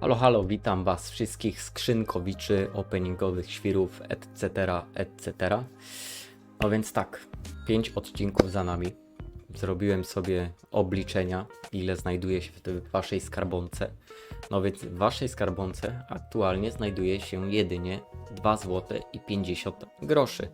Halo, halo, witam Was wszystkich skrzynkowiczy, openingowych świrów, etc., etc. No więc tak, 5 odcinków za nami. Zrobiłem sobie obliczenia, ile znajduje się w Waszej skarbonce. No więc w Waszej skarbonce aktualnie znajduje się jedynie 2 zł i 50 groszy.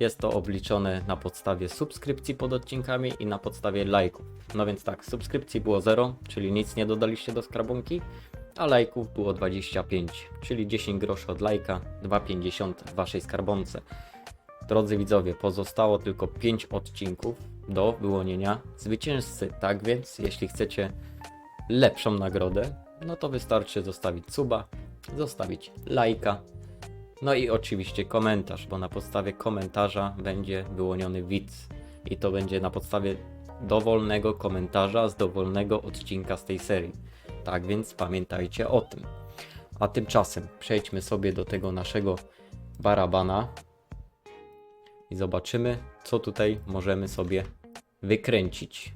Jest to obliczone na podstawie subskrypcji pod odcinkami i na podstawie lajków. No więc tak, subskrypcji było 0, czyli nic nie dodaliście do skarbonki, a lajków było 25, czyli 10 groszy od lajka, 2,50 w waszej skarbonce. Drodzy widzowie, pozostało tylko 5 odcinków do wyłonienia zwycięzcy. Tak więc, jeśli chcecie lepszą nagrodę, no to wystarczy zostawić suba, zostawić lajka, no i oczywiście komentarz, bo na podstawie komentarza będzie wyłoniony widz. I to będzie na podstawie dowolnego komentarza z dowolnego odcinka z tej serii. Tak więc pamiętajcie o tym. A tymczasem przejdźmy sobie do tego naszego barabana i zobaczymy, co tutaj możemy sobie wykręcić.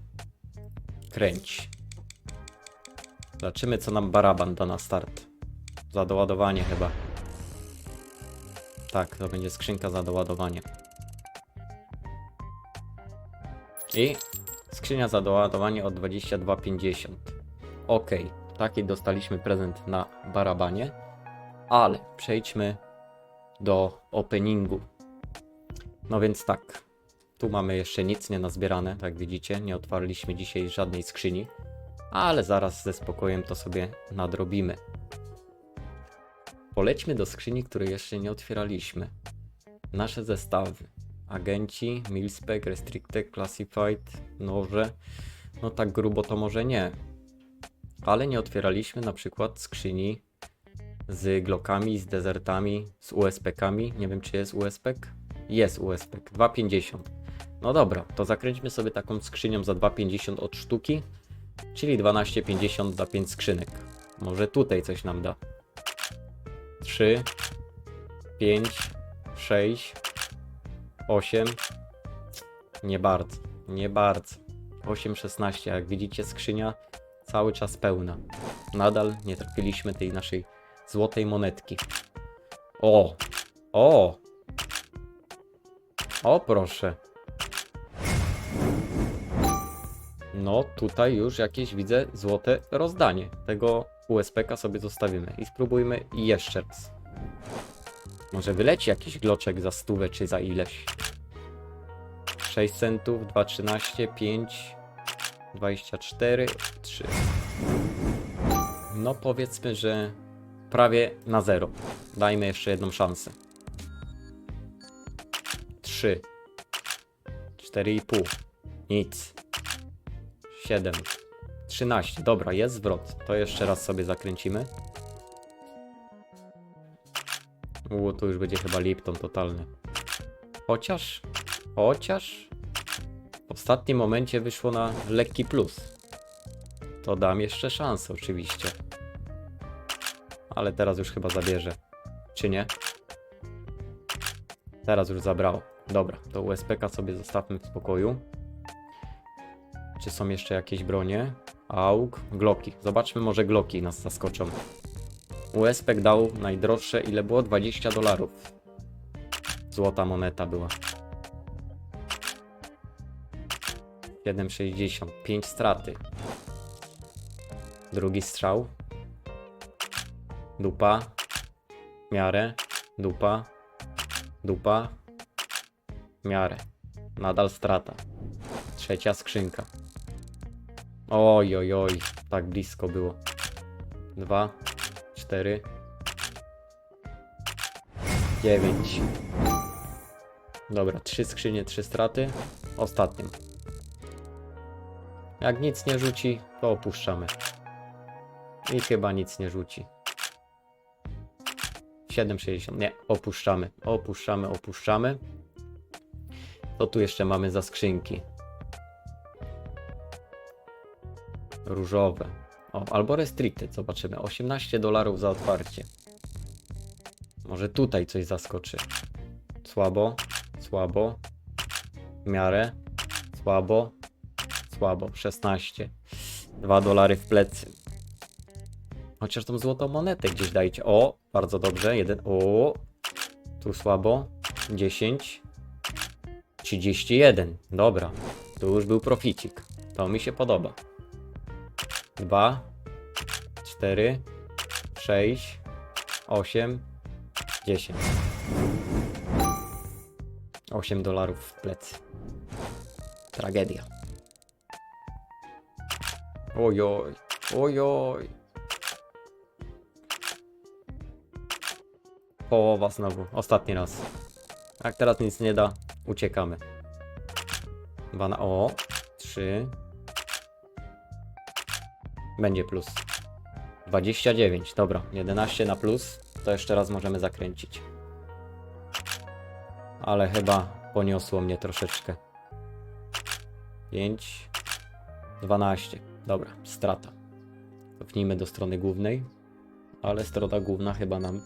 Kręć. Zobaczymy, co nam baraban da na start. Za doładowanie chyba. Tak, to będzie skrzynka za doładowanie. I skrzynia za doładowanie od 22,50. Ok, taki dostaliśmy prezent na barabanie, ale przejdźmy do openingu. No więc tak, tu mamy jeszcze nic nie nazbierane, tak widzicie, nie otwarliśmy dzisiaj żadnej skrzyni, ale zaraz ze spokojem to sobie nadrobimy. Polećmy do skrzyni, której jeszcze nie otwieraliśmy. Nasze zestawy. Agenci, Milspec, Restricted, Classified, noże. No tak grubo to może nie. Ale nie otwieraliśmy na przykład skrzyni z glokami, z desertami, z USP-kami. Nie wiem czy jest USP? Jest USP, 2,50. No dobra, to zakręćmy sobie taką skrzynią za 2,50 od sztuki, czyli 12,50 za 5 skrzynek. Może tutaj coś nam da. 3, 5, 6, 8. Nie bardzo, nie bardzo. 8, 16. Jak widzicie, skrzynia cały czas pełna. Nadal nie trafiliśmy tej naszej złotej monetki. O! O! O, proszę. No, tutaj już jakieś widzę złote rozdanie. Tego USPK sobie zostawimy i spróbujmy jeszcze raz. Może wyleci jakiś gloczek za stówę czy za ileś. 6 centów, 2,13, 5, 24, 3. No powiedzmy, że prawie na zero. Dajmy jeszcze jedną szansę. 3, 4,5, nic. 7, 13. Dobra, jest zwrot. To jeszcze raz sobie zakręcimy. U, tu już będzie chyba Lipton totalny. Chociaż, chociaż w ostatnim momencie wyszło na lekki plus. To dam jeszcze szansę oczywiście. Ale teraz już chyba zabierze. Czy nie? Teraz już zabrało. Dobra, to USPK sobie zostawmy w spokoju. Czy są jeszcze jakieś bronie? Aug, Glocki. Zobaczmy, może Glocki nas zaskoczą. USPek dał najdroższe, ile było? 20 dolarów. Złota moneta była. 7,60. 5 straty. Drugi strzał. Dupa. Miarę. Dupa. Dupa. Miarę. Nadal strata. Trzecia skrzynka. Oj, oj, oj, tak blisko było. Dwa, cztery, dziewięć. Dobra, trzy skrzynie, trzy straty. Ostatnią. Jak nic nie rzuci, to opuszczamy. I chyba nic nie rzuci. 7,60. Nie, opuszczamy. Opuszczamy, opuszczamy. Co tu jeszcze mamy za skrzynki? różowe. O, albo restricted, zobaczymy. 18 dolarów za otwarcie. Może tutaj coś zaskoczy. Słabo, słabo. W miarę. Słabo, słabo. 16. 2 dolary w plecy. Chociaż tą złotą monetę gdzieś dajcie. O, bardzo dobrze. Jeden. O, tu słabo. 10. 31. Dobra. Tu już był proficik. To mi się podoba. 2, 4, 6, 8, 10. 8 dolarów w plecy. Tragedia. Ojoj, ojoj. Połowa znowu, ostatni raz. Jak teraz nic nie da, uciekamy. Dwa na o, trzy. Będzie plus. 29, dobra, 11 na plus, to jeszcze raz możemy zakręcić. Ale chyba poniosło mnie troszeczkę. 5, 12. Dobra, strata. Cofnijmy do strony głównej. Ale strona główna chyba nam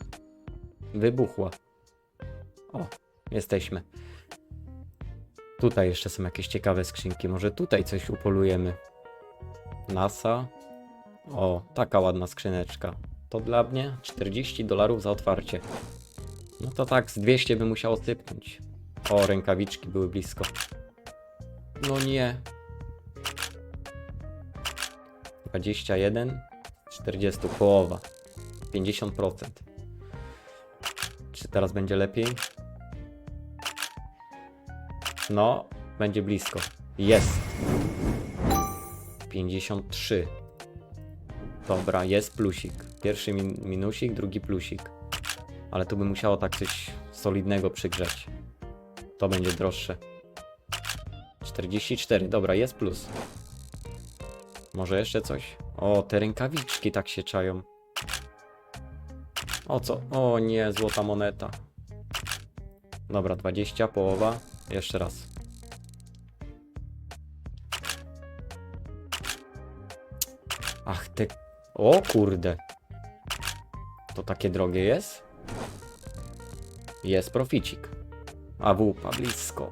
wybuchła. O, jesteśmy. Tutaj jeszcze są jakieś ciekawe skrzynki. Może tutaj coś upolujemy. NASA. O, taka ładna skrzyneczka. To dla mnie 40 dolarów za otwarcie. No to tak, z 200 by musiało sypnąć. O, rękawiczki były blisko. No nie, 21, 40, połowa, 50%. Czy teraz będzie lepiej? No, będzie blisko. Jest. 53. Dobra, jest plusik. Pierwszy min minusik, drugi plusik. Ale tu by musiało tak coś solidnego przygrzać. To będzie droższe. 44, dobra, jest plus. Może jeszcze coś? O, te rękawiczki tak się czają. O co? O nie, złota moneta. Dobra, 20, połowa. Jeszcze raz. Ach, te... O kurde. To takie drogie jest? Jest proficik. A wupa, blisko.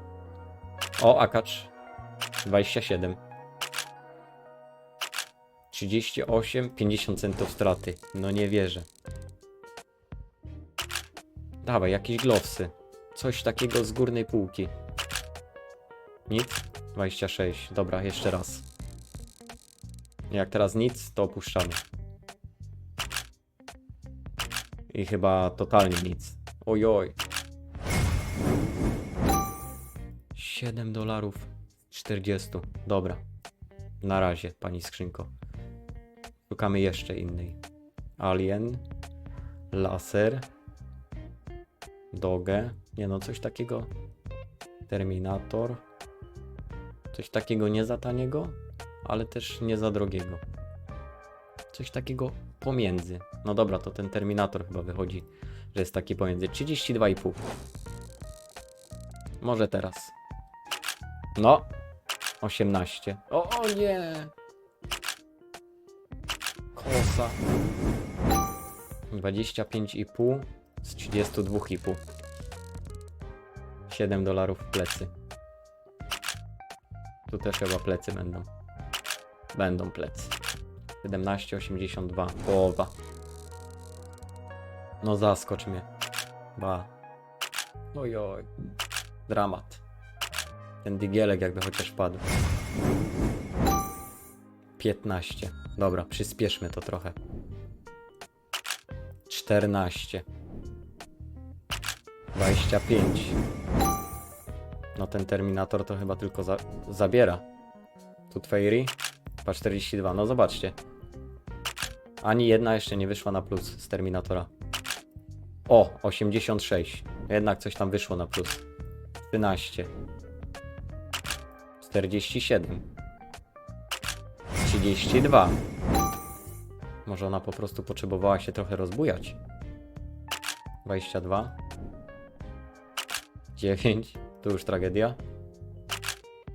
O, akacz. 27. 38, 50 centów straty. No nie wierzę. Dawaj, jakieś glowsy. Coś takiego z górnej półki. Nic? 26. Dobra, jeszcze raz. Jak teraz nic, to opuszczamy. I chyba totalnie nic. Ojoj. 7 dolarów 40. Dobra. Na razie, pani skrzynko. Szukamy jeszcze innej. Alien. Laser. Doge. Nie no, coś takiego. Terminator. Coś takiego nie za taniego, ale też nie za drogiego. Coś takiego pomiędzy. No dobra, to ten Terminator chyba wychodzi, że jest taki pomiędzy. 32,5. Może teraz. No. 18. O, o nie! Kosa. 25,5 z 32,5. 7 dolarów plecy. Tu też chyba plecy będą. Będą plecy. 17,82. Połowa. No zaskocz mnie. Ba. Ojoj. Dramat. Ten digielek jakby chociaż padł. 15. Dobra, przyspieszmy to trochę. 14. 25. No ten Terminator to chyba tylko za zabiera. Tu Fairy. Pa 42. No zobaczcie. Ani jedna jeszcze nie wyszła na plus z Terminatora. O, 86. Jednak coś tam wyszło na plus. 13. 47. 32. Może ona po prostu potrzebowała się trochę rozbujać. 22. 9. Tu już tragedia.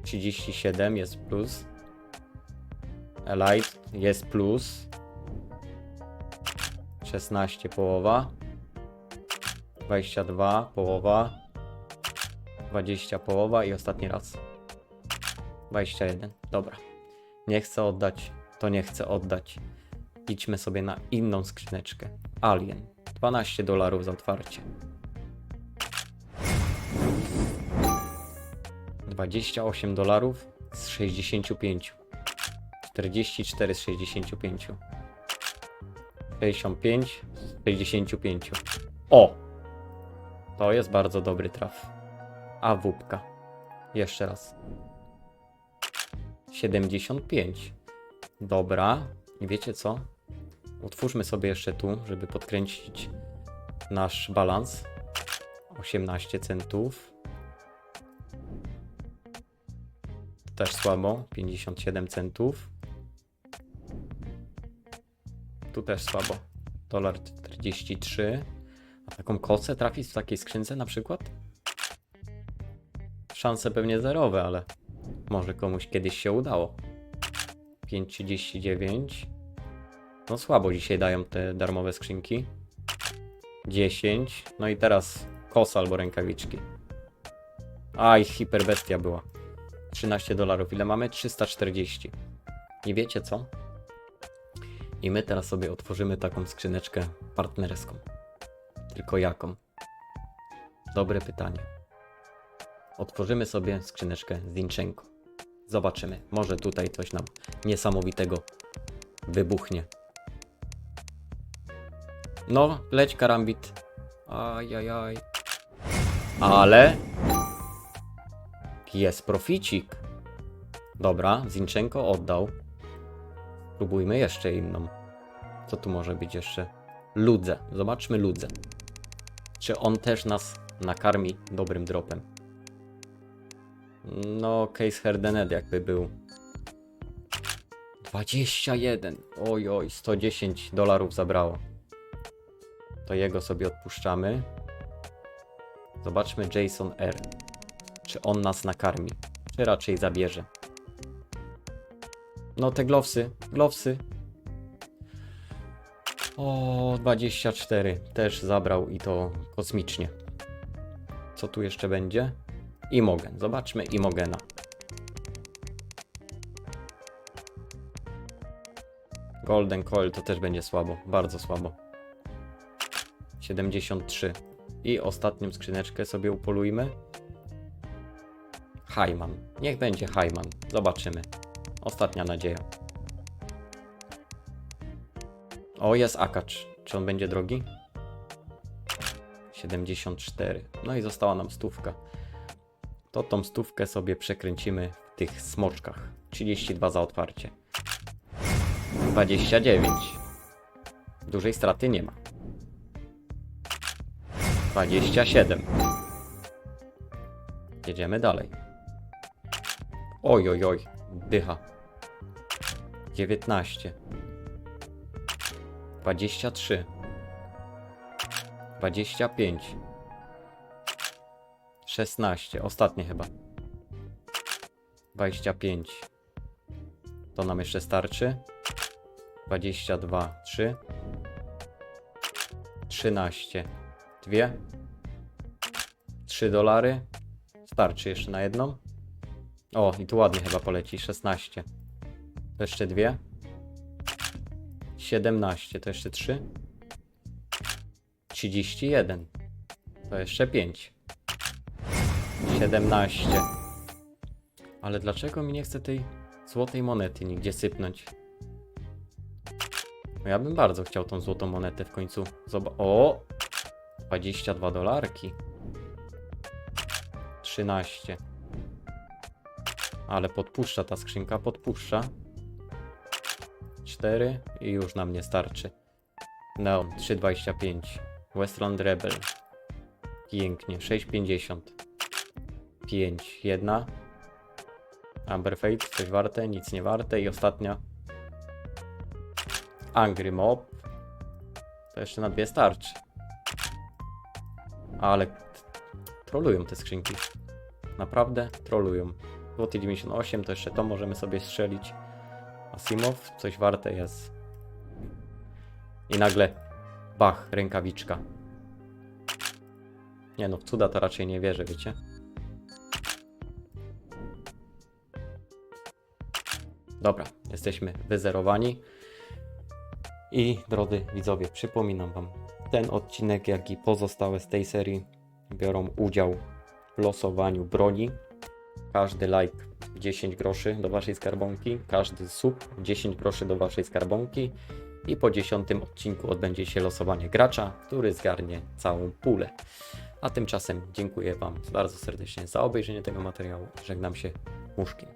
37 jest plus. Elite jest plus. 16 połowa. 22 połowa. 20 połowa i ostatni raz. 21. Dobra. Nie chcę oddać, to nie chcę oddać. Idźmy sobie na inną skrzyneczkę. Alien. 12 dolarów za otwarcie. 28 dolarów z 65. 44 z 65. 65 z 65. O! To jest bardzo dobry traf. A wupka. Jeszcze raz. 75. Dobra. I wiecie co? Utwórzmy sobie jeszcze tu, żeby podkręcić nasz balans. 18 centów. Też słabo. 57 centów. Tu też słabo. Dolar 43. A taką kosę trafić w takiej skrzynce na przykład? Szanse pewnie zerowe, ale może komuś kiedyś się udało. 5,39. No słabo dzisiaj dają te darmowe skrzynki. 10. No i teraz kosa albo rękawiczki. Aj, hiperbestia była. 13 dolarów. Ile mamy? 340. I wiecie co? I my teraz sobie otworzymy taką skrzyneczkę partnerską. Tylko jaką? Dobre pytanie. Otworzymy sobie skrzyneczkę Zinchenko. Zobaczymy. Może tutaj coś nam niesamowitego wybuchnie. No, leć karambit. Ajajaj. Ale... Jest proficik. Dobra, Zinchenko oddał. Spróbujmy jeszcze inną. Co tu może być jeszcze? Ludzę. Zobaczmy Ludzę. Czy on też nas nakarmi dobrym dropem? No, case Herdenet jakby był. 21. Oj, oj, 110 dolarów zabrało. To jego sobie odpuszczamy. Zobaczmy Jason R. Czy on nas nakarmi? Czy raczej zabierze? No te glowsy, glowsy. O, 24. Też zabrał i to kosmicznie. Co tu jeszcze będzie? Imogen. Zobaczmy Imogena. Golden Coil to też będzie słabo. Bardzo słabo. 73. I ostatnią skrzyneczkę sobie upolujmy. Hyman. Niech będzie Hyman. Zobaczymy. Ostatnia nadzieja. O, jest Akacz. Czy on będzie drogi? 74. No i została nam stówka. To tą stówkę sobie przekręcimy w tych smoczkach. 32 za otwarcie. 29. Dużej straty nie ma. 27. Jedziemy dalej. Oj, oj, oj. Dycha. 19. 23. 25. 16. Ostatnie chyba. 25. To nam jeszcze starczy. 22. 3. 13. Dwie. 3 dolary. Starczy jeszcze na jedną. O, i tu ładnie chyba poleci. 16. To jeszcze dwie. 17. To jeszcze 3. 31. To jeszcze 5. 17. Ale dlaczego mi nie chce tej złotej monety nigdzie sypnąć? No ja bym bardzo chciał tą złotą monetę w końcu. Zoba o! 22 dolarki. 13. Ale podpuszcza ta skrzynka, podpuszcza. 4 i już nam nie starczy. No, 3,25. Westland Rebel. Pięknie, 6,50. 5, jedna. Amber Fate, coś warte, nic nie warte. I ostatnia. Angry Mob. To jeszcze na dwie starczy. Ale trolują te skrzynki. Naprawdę trolują. Złoty 98 to jeszcze to możemy sobie strzelić. Asimov, coś warte jest. I nagle bach, rękawiczka. Nie no, w cuda to raczej nie wierzę, wiecie? Dobra, jesteśmy wyzerowani. I drodzy widzowie, przypominam Wam, ten odcinek, jak i pozostałe z tej serii biorą udział w losowaniu broni. Każdy like 10 groszy do Waszej skarbonki, każdy sub 10 groszy do Waszej skarbonki i po 10 odcinku odbędzie się losowanie gracza, który zgarnie całą pulę. A tymczasem dziękuję Wam bardzo serdecznie za obejrzenie tego materiału. Żegnam się, Muszkin.